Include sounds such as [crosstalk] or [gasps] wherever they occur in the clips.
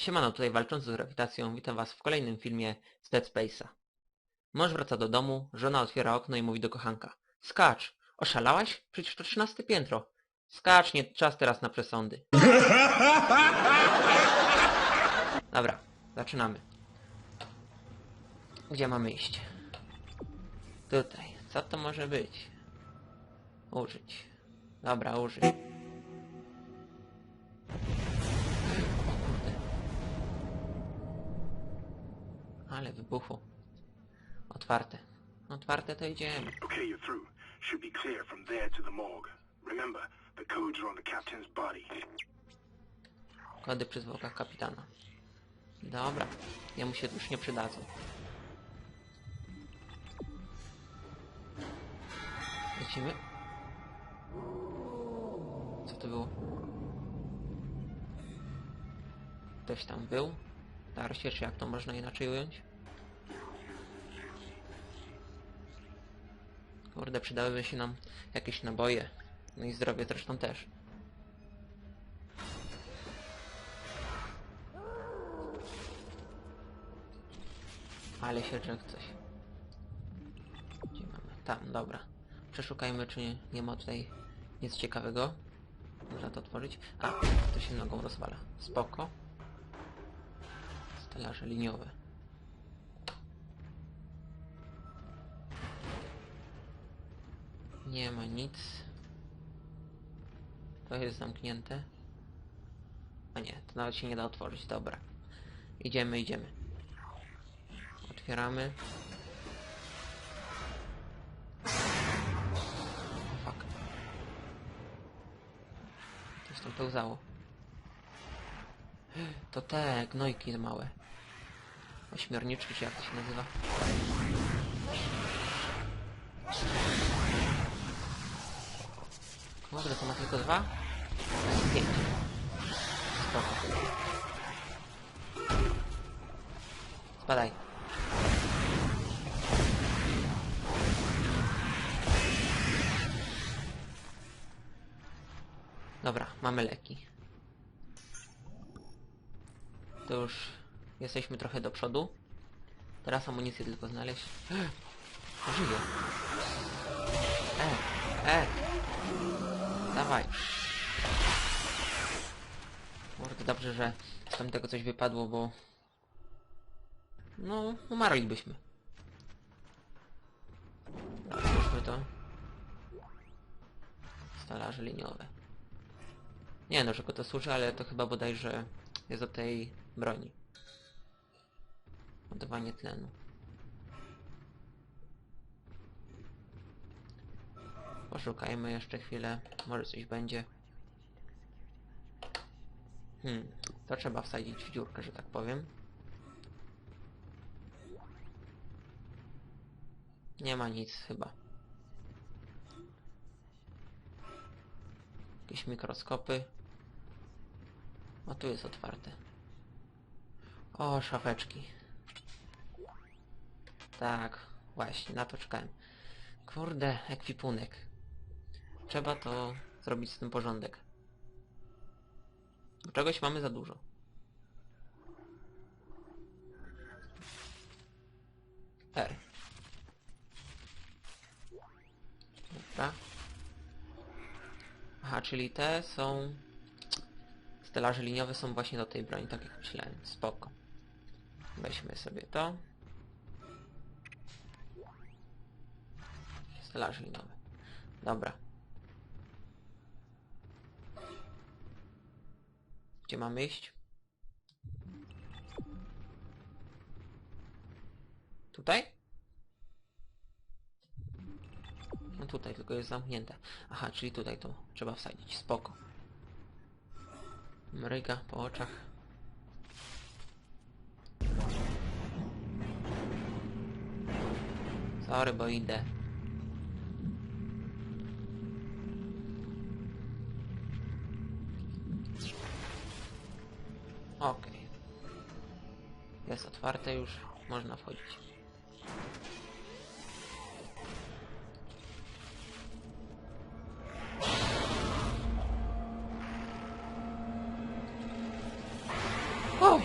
Siemano, tutaj walczący z grawitacją. Witam was w kolejnym filmie z Dead Space'a. Mąż wraca do domu, żona otwiera okno i mówi do kochanka. Skacz! Oszalałaś? Przecież to trzynaste piętro. Skacz, nie czas teraz na przesądy. [laughs] Dobra, zaczynamy. Gdzie mamy iść? Tutaj. Co to może być? Użyć. Dobra, użyć. Ale wybuchu. Otwarte. Otwarte to idziemy. Okay, you're through. Should be clear from there to the morgue. Remember, the codes are on the captain's body. Kody przy zwłokach kapitana. Dobra. Jemu się już nie przydadzą. Lecimy. Co to było? Ktoś tam był? Tarsie, czy jak to można inaczej ująć? Kurde, przydałyby się nam jakieś naboje. No i zdrowie zresztą też. Ale się jak coś. Gdzie mamy? Tam, dobra. Przeszukajmy, czy nie, nie ma tutaj nic ciekawego. Można to otworzyć. A, to się nogą rozwala. Spoko. Stelaże liniowe. Nie ma nic. To jest zamknięte. A nie, to nawet się nie da otworzyć. Dobra. Idziemy, idziemy. Otwieramy. Fuck. Coś tam pełzało. To te gnojki małe. Ośmiorniczki, czy jak to się nazywa? Kurde, to ma tylko dwa? Pięć. Spoko. Spadaj. Dobra, mamy leki. To już jesteśmy trochę do przodu. Teraz amunicję tylko znaleźć. [gasps] Żyje. E, e. Dawaj. Kurde, dobrze, że z tamtego coś wypadło, bo... No, umarlibyśmy. Spójrzmy to. Stalarze liniowe. Nie no, czego to służy, ale to chyba bodajże jest do tej broni. Ładowanie tlenu. Poszukajmy jeszcze chwilę, może coś będzie. Hmm, to trzeba wsadzić w dziurkę, że tak powiem. Nie ma nic chyba. Jakieś mikroskopy. O, tu jest otwarte. O, szafeczki. Tak, właśnie, na to czekałem. Kurde, ekwipunek. Trzeba to zrobić z tym porządek. Bo Czegoś mamy za dużo. R. Dobra. Aha, czyli te są... Stelaże liniowe są właśnie do tej broni, tak jak myślałem. Spoko. Weźmy sobie to. Stelaże liniowe. Dobra. Gdzie mamy iść? Tutaj? No tutaj, tylko jest zamknięte. Aha, czyli tutaj to trzeba wsadzić. Spoko. Mryga po oczach. Sorry, bo idę. jest otwarte już, można wchodzić. Wow!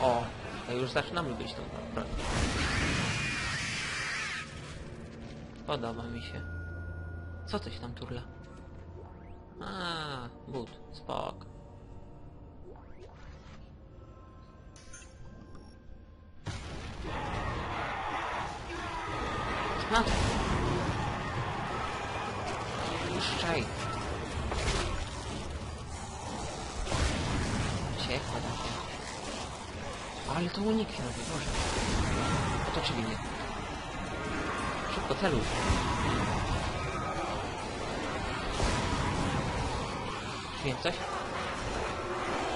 O, już zaczynamy być tą broń. Podoba mi się. Co coś tam turla? A, but, spok. Ale to robi, Boże. Otoczyli mnie. Szybko, celuj. Wiem coś?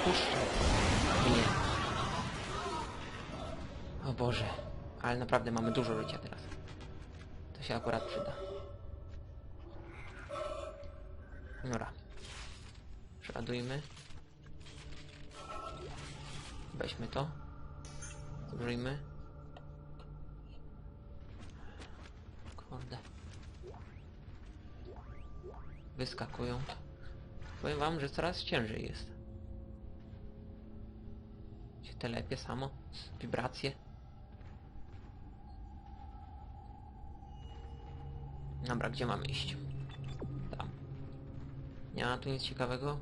Puszczaj. Nie. O Boże. Ale naprawdę mamy dużo życia teraz. To się akurat przyda. Dobra. Przeładujmy. Weźmy to. Zużyjmy. Kurde. Wyskakują. Powiem wam, że coraz ciężej jest. Się telepie samo. Wibracje. Dobra, gdzie mamy iść? Tam. Nie ma tu nic ciekawego?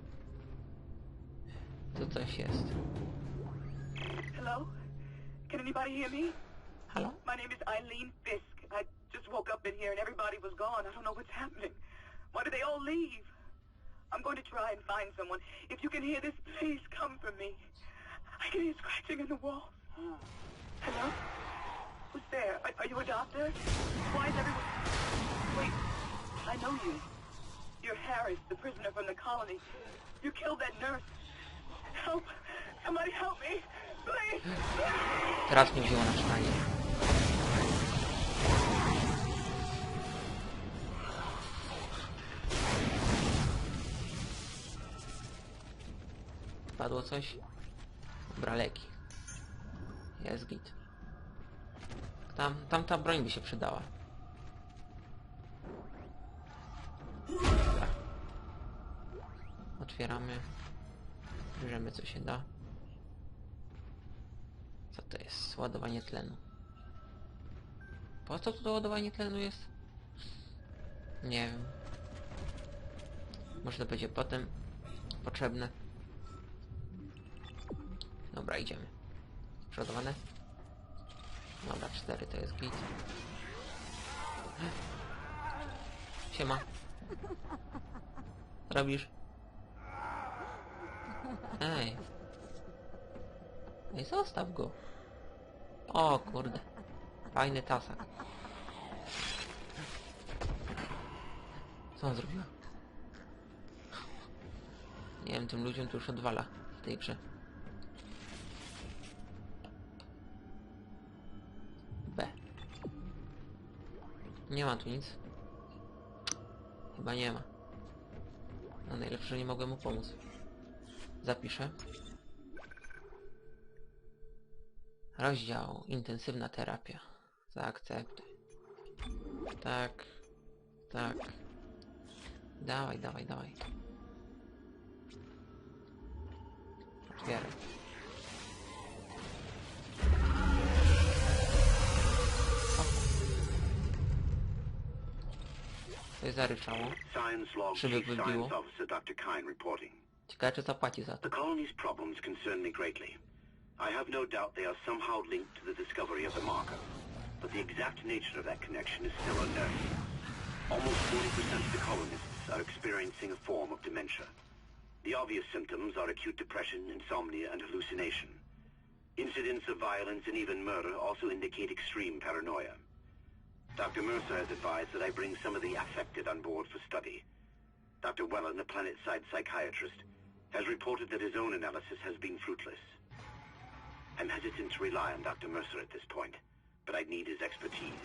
Tu coś jest. Can anybody hear me? Hello? My name is Eileen Fisk. I just woke up in here and everybody was gone. I don't know what's happening. Why did they all leave? I'm going to try and find someone. If you can hear this, please come for me. I can hear scratching in the walls. Hello? Who's there? Are, are you a doctor? Why is everyone... Wait, I know you. You're Harris, the prisoner from the colony. You killed that nurse. Help! Somebody help me! Teraz mnie wzięło na szkanie. Padło coś? Dobra, leki. Jest git. Tam, tam ta broń by się przydała. Otwieramy. Bierzemy co się da. Co to jest? Ładowanie tlenu. Po co to ładowanie tlenu jest? Nie wiem. Może to będzie potem potrzebne. Dobra, idziemy. Przeładowane? Dobra, cztery to jest git. Siema. Robisz? Ej. Ej, zostaw go. O kurde. Fajny tasak. Co on zrobił? Nie wiem, tym ludziom to już odwala w tej grze. B. Nie ma tu nic. Chyba nie ma. No najlepsze, że nie mogłem mu pomóc. Zapiszę. Rozdział. Intensywna terapia. Zaakceptuj. Tak. Tak. Dawaj, dawaj, dawaj. Otwieraj. Jest zaryczało. Szyby wybiło. Ciekawe, czy zapłaci za to. The colony's problems concern me greatly. I have no doubt they are somehow linked to the discovery of the marker, but the exact nature of that connection is still unknown. Almost 40% of the colonists are experiencing a form of dementia. The obvious symptoms are acute depression, insomnia, and hallucination. Incidents of violence and even murder also indicate extreme paranoia. Dr. Mercer has advised that I bring some of the affected on board for study. Dr. Wellen, the planet-side psychiatrist, has reported that his own analysis has been fruitless. I'm hesitant to rely on Dr. Mercer at this point, but I need his expertise.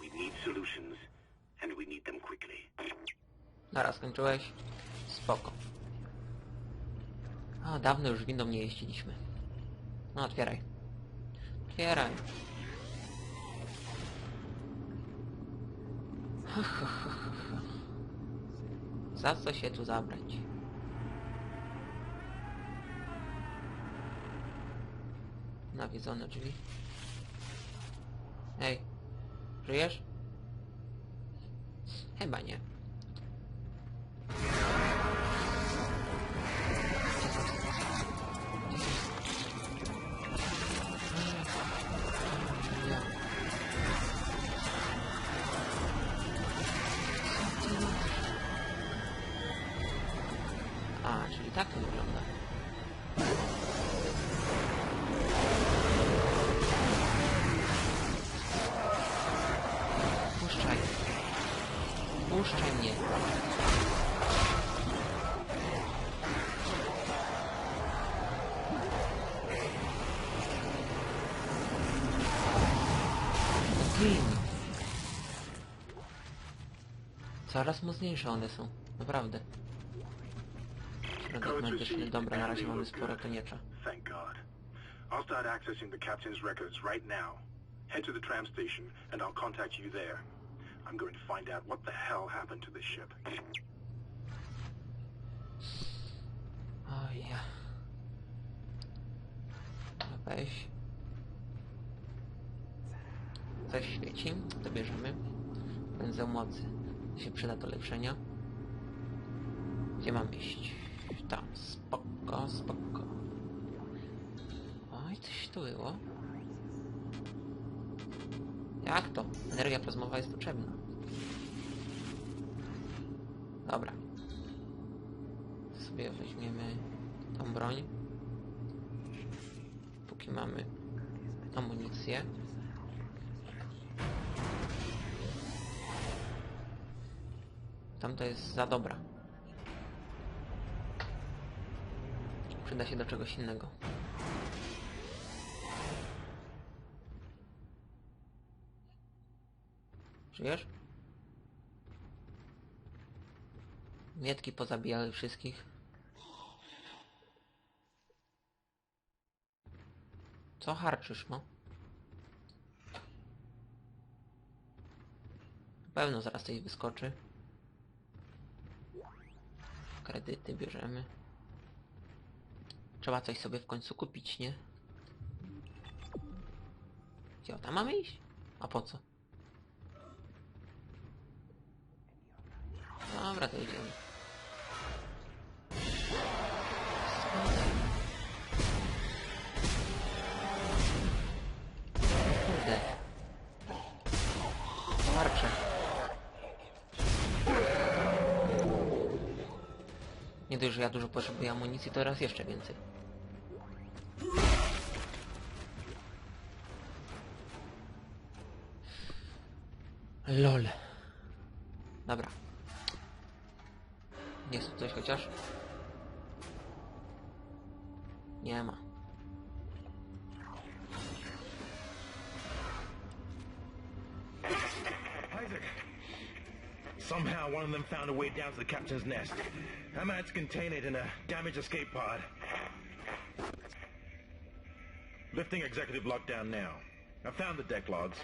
We need solutions, and we need them quickly. Dobra, skończyłeś? Spoko. A, dawno już windą nie jeździliśmy. No, otwieraj. Otwieraj. Za co się tu zabrać? Nawiedzone drzwi. Ej, żyjesz? Chyba nie. Coraz mocniejsze one są. Naprawdę. Środek medyczny. Dobra, na razie mamy sporo koniecza. Thank God. I'll start accessing the captain's records right now. Head to the tram station, and I'll contact you there. I'm going to find out what the hell happened to this ship. Ja. No Weź. Coś świeci, to bierzemy. Węzeł mocy. Się przyda do leczenia. Gdzie mam iść? Tam, spoko, spoko. Oj, coś tu było. Jak to? Energia plazmowa jest potrzebna. Dobra. Sobie weźmiemy tą broń. Póki mamy amunicję. Tamto jest za dobra. Przyda się do czegoś innego. Żyjesz? Mietki pozabijały wszystkich. Co harczysz, no? Pewno zaraz coś wyskoczy. Kredyty bierzemy. Trzeba coś sobie w końcu kupić, nie? Gdzie tam mamy iść? A po co? Dobra, to idziemy. Nie dość, że ja dużo potrzebuję amunicji, to raz jeszcze więcej. LOL. Dobra. Jest tu coś chociaż? Nie ma. Somehow one of them found a way down to the captain's nest. I managed to contain it in a damaged escape pod. Lifting executive lockdown now. I found the deck logs.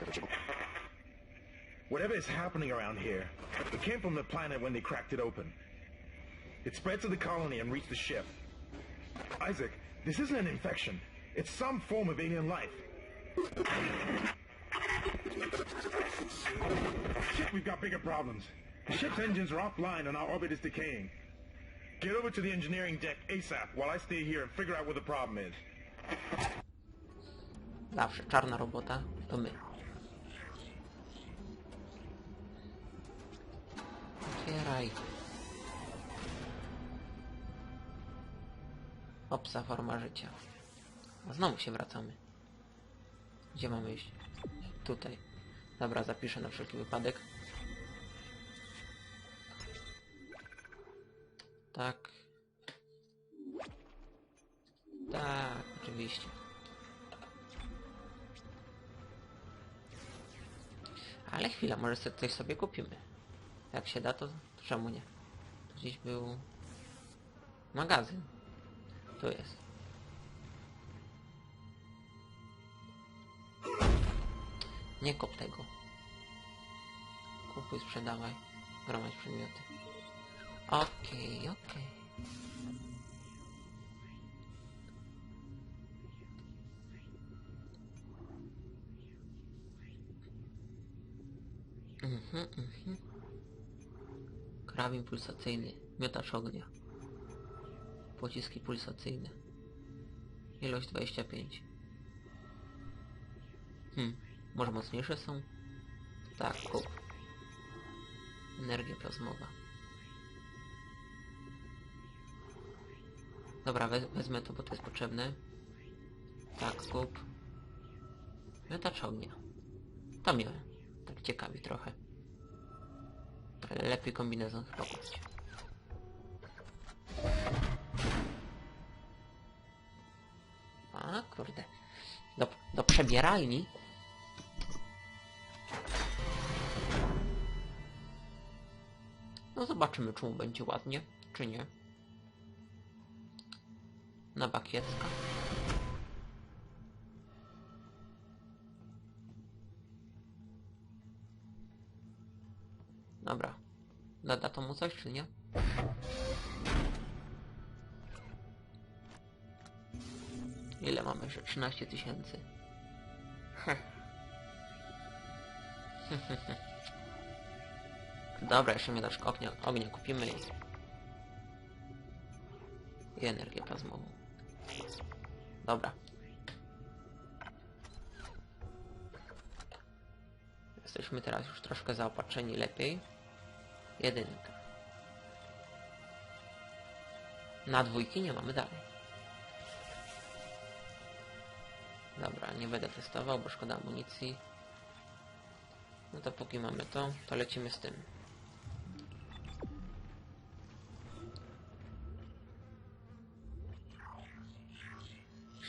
Whatever is happening around here, it came from the planet when they cracked it open. It spread to the colony and reached the ship. Isaac, this isn't an infection. It's some form of alien life. Shit, we've got bigger problems. The ship's engines are offline and our orbit is decaying. Get over to the engineering deck ASAP while I stay here and figure out what the problem is. Zawsze czarna robota to my. Otwieraj. Opsa forma życia. A znowu się wracamy. Gdzie mamy iść? Tutaj. Dobra, zapiszę na wszelki wypadek. Tak. Tak, oczywiście. Ale chwila, może sobie coś sobie kupimy. Jak się da, to, czemu nie? Gdzieś był magazyn. Tu jest. Nie kop tego. Kupuj, sprzedawaj. Gromadź przedmioty. Okej, okay, okej. Okay. Mhm, mhm. Karabin pulsacyjny, miotacz ognia. Pociski pulsacyjne. Ilość 25. Hmm, może mocniejsze są? Tak, kup. Energia plazmowa. Dobra, we wezmę to, bo to jest potrzebne. Tak, kup. Miotacz ognia. To mnie tak ciekawi trochę. Ale lepiej kombinezon chyba kupić. A, kurde. Do, do przebieralni? No zobaczymy, czy mu będzie ładnie, czy nie. Na bakiecka. Dobra. Nada to mu coś, czy nie? Ile mamy, że 13 tysięcy? [laughs] Dobra, jeszcze mi dasz ognia, ognia kupimy i... I energię plazmową. Dobra. Jesteśmy teraz już troszkę zaopatrzeni lepiej. Jedynka. Na dwójki nie mamy dalej. Dobra, nie będę testował, bo szkoda amunicji. No to póki mamy to, to lecimy z tym.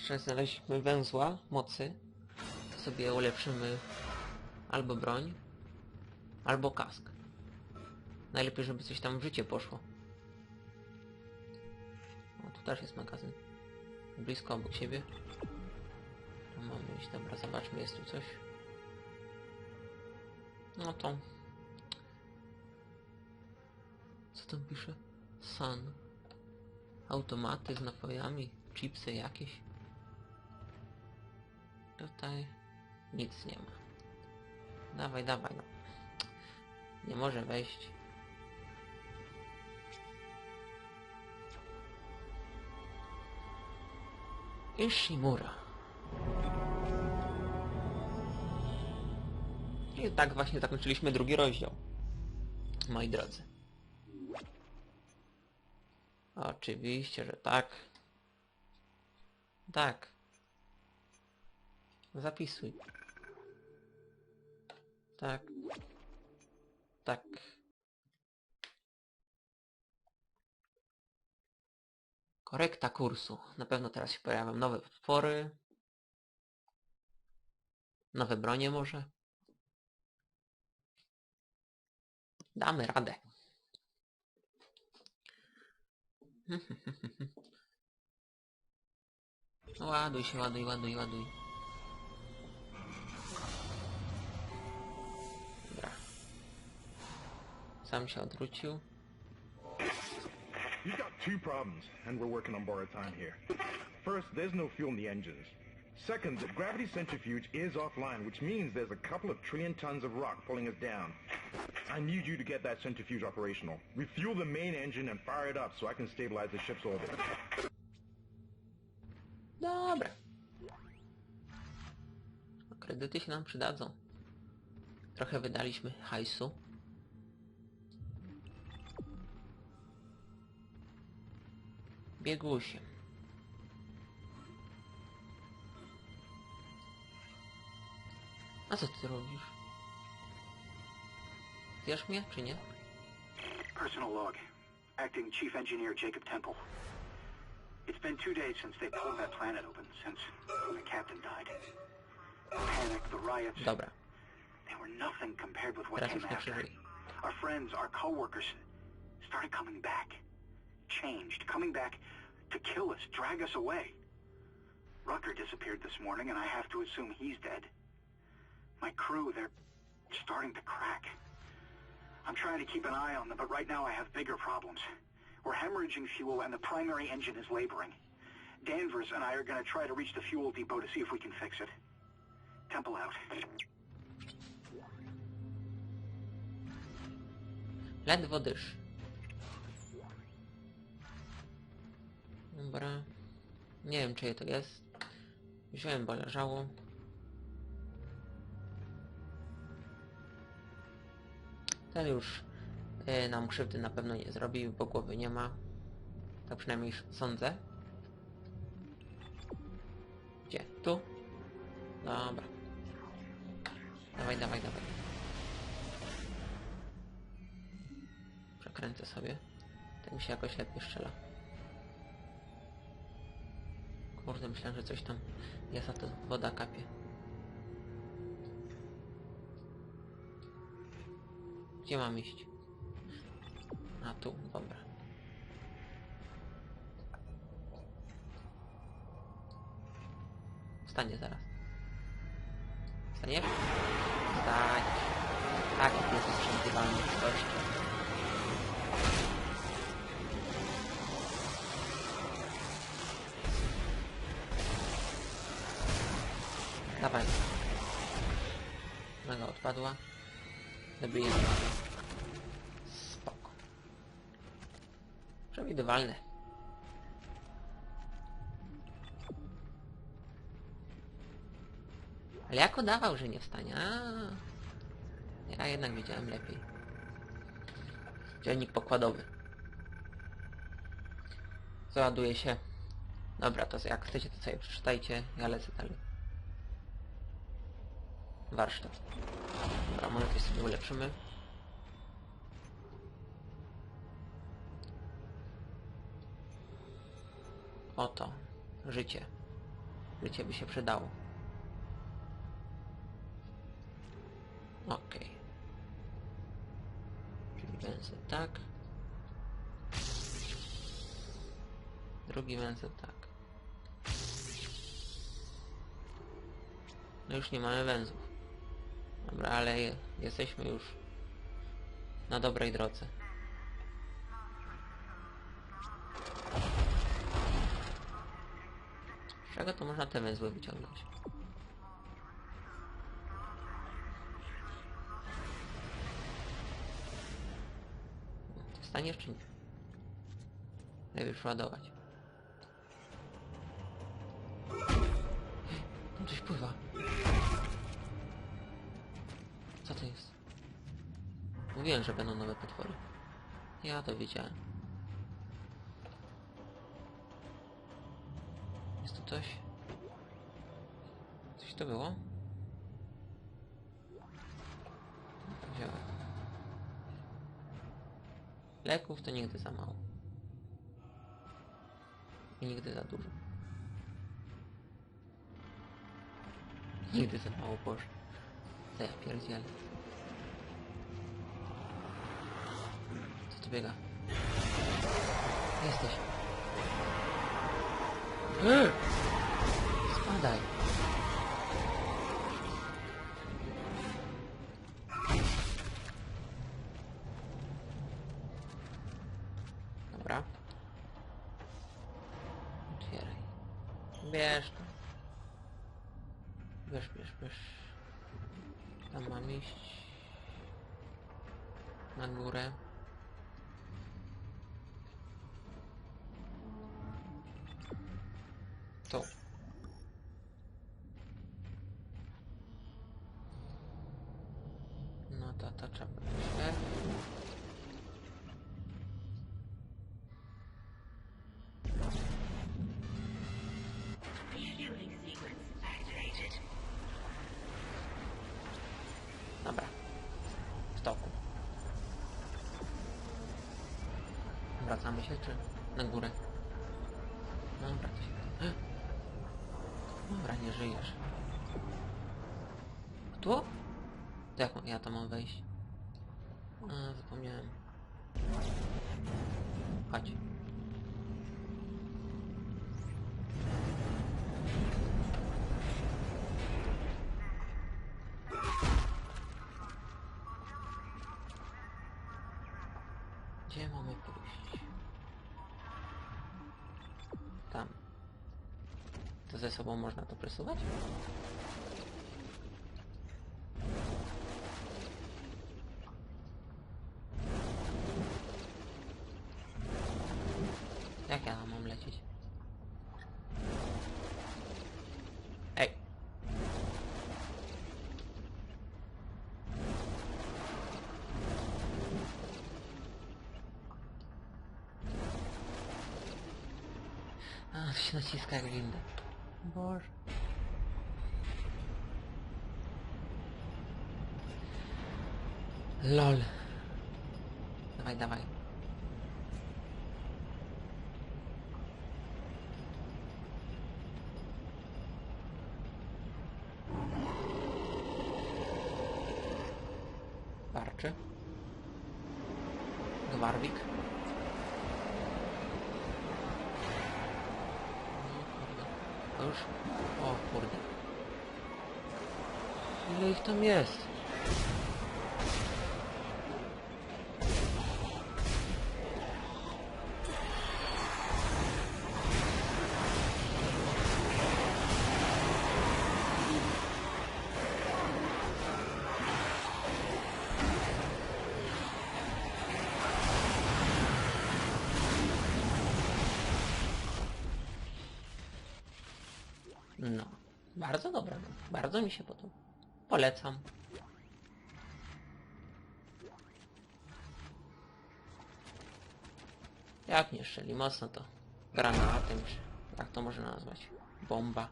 Jeszcze znaleźliśmy węzła mocy. To sobie ulepszymy albo broń, albo kask. Najlepiej, żeby coś tam w życie poszło. O, tu też jest magazyn. Blisko obok siebie. Tu mamy iść, dobra, zobaczmy, jest tu coś. No to... Co tam pisze? Sun. Automaty z napojami, chipsy jakieś. Tutaj nic nie ma. Dawaj, dawaj, no. Nie może wejść. Ishimura. I tak właśnie zakończyliśmy drugi rozdział. Moi drodzy. Oczywiście, że tak. Tak. Zapisuj. Tak. Tak. Korekta kursu. Na pewno teraz się pojawią nowe potwory. Nowe bronie może. Damy radę. [laughs] Ładuj się, ładuj, ładuj, ładuj. Sam się odwrócił. You've got two problems, and we're working on borrowed time here. First, there's no fuel in the engines. Second, the gravity centrifuge is offline, which means there's a couple of trillion tons of rock pulling us down. I need you to get that centrifuge operational. Refuel the main engine and fire it up so I can stabilize the ship's orbit. Dobra. Kredyty się nam przydadzą. Trochę wydaliśmy hajsu. Biegusie. A co ty robisz? Zjesz mnie, czy nie? Personal log. Acting Chief Engineer Jacob Temple. It's been two days since they pulled that planet open, since the captain died. The panic, the riots, Dobra. they were nothing compared with what Teraz came after. Our friends, our co-workers, started coming back. Changed, coming back to kill us, drag us away. Rucker disappeared this morning, and I have to assume he's dead. My crew, they're starting to crack. I'm trying to keep an eye on them, but right now I have bigger problems. We're hemorrhaging fuel, and the primary engine is laboring. Danvers and I are going to try to reach the fuel depot to see if we can fix it. Temple out. Ledwo dysz. Dobra. Nie wiem czyje to jest. Wziąłem, bo leżało. Ten już y, nam krzywdy na pewno nie zrobi, bo głowy nie ma. Tak przynajmniej sądzę. Gdzie? Tu? Dobra. Dawaj, dawaj, dawaj. Przekręcę sobie. Tak mi się jakoś lepiej strzela. Kurde, myślałem, że coś tam jest, a to woda kapie. Gdzie mam iść? A tu, dobra. Wstanie zaraz. Wstaniesz? Odpadła. Zabiję ją. Spoko. Przewidywalne. Ale jak udawał, że nie wstanie? A, ja jednak widziałem lepiej. Dziennik pokładowy. Załaduje się. Dobra, to jak chcecie, to sobie przeczytajcie. Ja lecę dalej. Warsztat. Monety sobie ulepszymy. Oto. Życie. Życie by się przydało. Okej. Czyli węzeł tak. Drugi węzeł tak. No już nie mamy węzłów. Dobra, ale je, jesteśmy już na dobrej drodze. Z czego to można te węzły wyciągnąć? Staniesz czy nie? Najwyżej ładować. Tam coś pływa. Co to jest? Mówiłem, że będą nowe potwory. Ja to wiedziałem. Jest tu coś? Coś to było? Wziąłem. Leków to nigdy za mało. I nigdy za dużo. Nigdy za mało, Boże. Co ja. Co tu biega? Jesteś. Spadaj. To. Bierz, bierz, bierz. Tam mam iść. Na górę. Się, czy na górę? Dobra, to się... [gasps] Dobra, nie żyjesz. Tu? To Jak ja to mam wejść? A, zapomniałem. Chodź. за собой можно это присылать. Як я вам летіть? Эй! А, [laughs] точно сиська гринда. Naciska jak winda. Boże. LOL. Dawaj, dawaj. Warczy. Gwarwik. No kurde. To już? O kurde. Ile ich tam jest? No, bardzo dobre. Bardzo mi się podoba. Polecam. Jak nie szczeli mocno to granatem, czy jak to można nazwać? Bomba.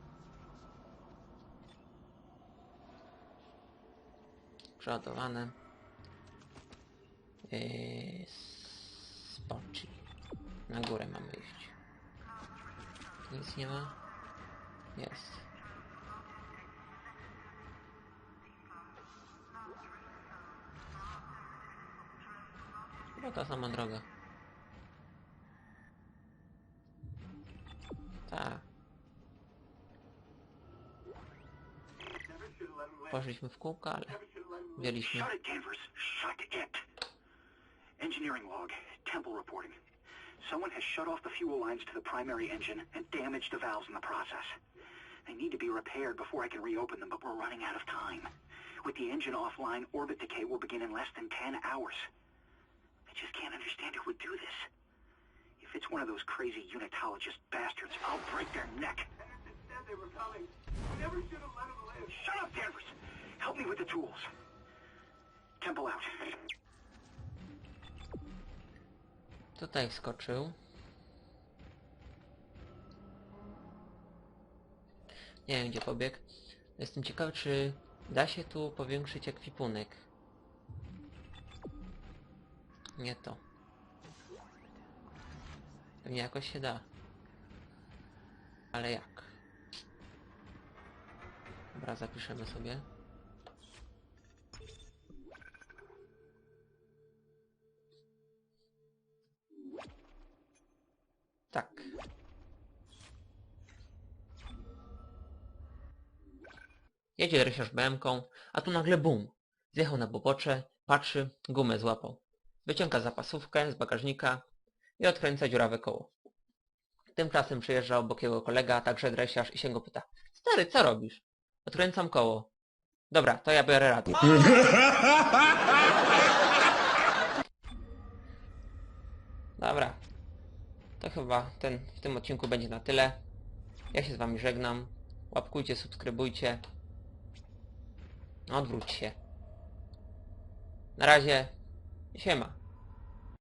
Przeładowane. Yy, spoczy. Na górę mamy iść. Nic nie ma. Jest. Chyba ta sama droga. Tak. Poszliśmy w kółko, ale wzięliśmy. Engineering log. Temple reporting. Someone has shut off the fuel lines to the primary engine and damaged the valves in the process. They need to be repaired before I can reopen them, but we're running out of time. With the engine offline, orbit decay will begin in less than 10 hours. I just can't understand who would do this. If it's one of those crazy unitologist bastards, I'll break their neck. said they were coming. We never should have let them live. Shut up, Danvers! Help me with the tools. Temple out. Tutaj wskoczył. Nie wiem gdzie pobiegł. Jestem ciekawy czy da się tu powiększyć ekwipunek. Nie to. Pewnie jakoś się da. Ale jak? Dobra, zapiszemy sobie. Tak. Jedzie rysiarz BM-ką, a tu nagle bum. Zjechał na pobocze, patrzy, gumę złapał. Wyciąga zapasówkę z bagażnika i odkręca dziurawe koło. Tymczasem przyjeżdża obok jego kolega, także dresiarz i się go pyta. Stary, co robisz? Odkręcam koło. Dobra, to ja biorę radio. [laughs] Dobra. To chyba ten, w tym odcinku będzie na tyle. Ja się z wami żegnam. Łapkujcie, subskrybujcie. Odwróć się. Na razie. Siema.